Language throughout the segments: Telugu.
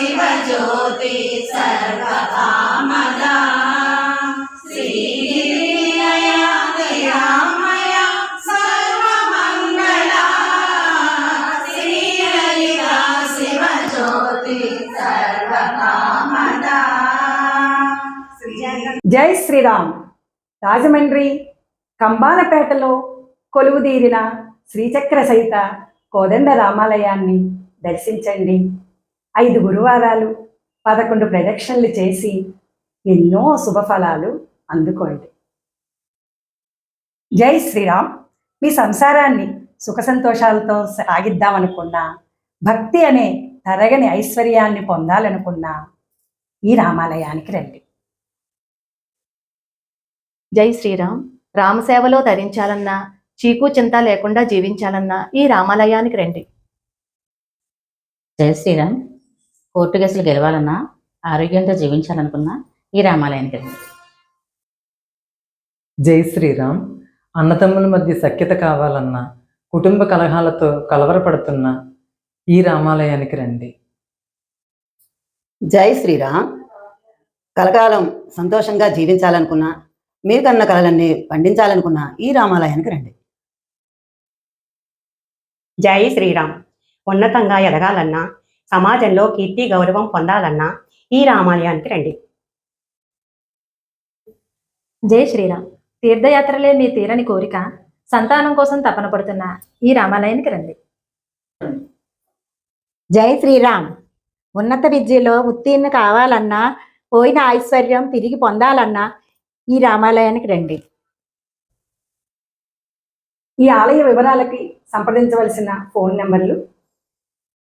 శివజ్యోతి సర్వకామదా జై శ్రీరామ్. రాజమండ్రి కంబాలపేటలో కొలువుదీరిన శ్రీచక్ర సహిత కోదండ రామాలయాన్ని దర్శించండి. ఐదు గురువారాలు పదకొండు ప్రదక్షిణలు చేసి ఎన్నో శుభఫలాలు అందుకోండి. జై శ్రీరామ్. మీ సంసారాన్ని సుఖ సంతోషాలతో సాగిద్దామనుకున్నా భక్తి అనే తరగని ఐశ్వర్యాన్ని పొందాలనుకున్నా ఈ రామాలయానికి రండి. జై శ్రీరామ్. రామసేవలో ధరించాలన్నా చీకు చింత లేకుండా జీవించాలన్నా ఈ రామాలయానికి రండి. జై శ్రీరామ్. కోర్టు కేసులు గెలవాలన్నా ఆరోగ్యంతో జీవించాలనుకున్నా ఈ రామాలయానికి రండి జై శ్రీరామ్. అన్నతమ్ముల మధ్య సఖ్యత కావాలన్నా కుటుంబ కలహాలతో కలవరపడుతున్న ఈ రామాలయానికి రండి. జై శ్రీరామ్. కలకాలం సంతోషంగా జీవించాలనుకున్నా మీరు కన్న కలలన్నీ పండించాలనుకున్నా ఈ రామాలయానికి రండి. జై శ్రీరామ్. ఉన్నతంగా ఎదగాలన్నా సమాజంలో కీర్తి గౌరవం పొందాలన్నా ఈ రామాలయానికి రండి. జై శ్రీరామ్. తీర్థయాత్రలే మీ తీరని కోరిక. సంతానం కోసం తపన పడుతున్న ఈ రామాలయానికి రండి. జై శ్రీరామ్. ఉన్నత విద్యలో ఉత్తీర్ణ కావాలన్నా పోయిన ఐశ్వర్యం తిరిగి పొందాలన్నా ఈ రామాలయానికి రండి. ఈ ఆలయ వివరాలకి సంప్రదించవలసిన ఫోన్ నెంబర్లు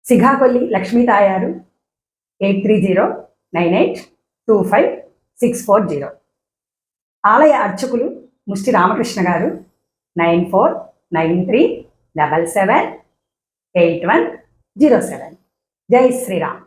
Sighakolli Lakshmi Thayaru eight three zero nine eight two five six four zero. ఆలయ అర్చకులు Mushti Ramakrishna garu nine four nine three double seven eight one zero seven. Jai Shriram.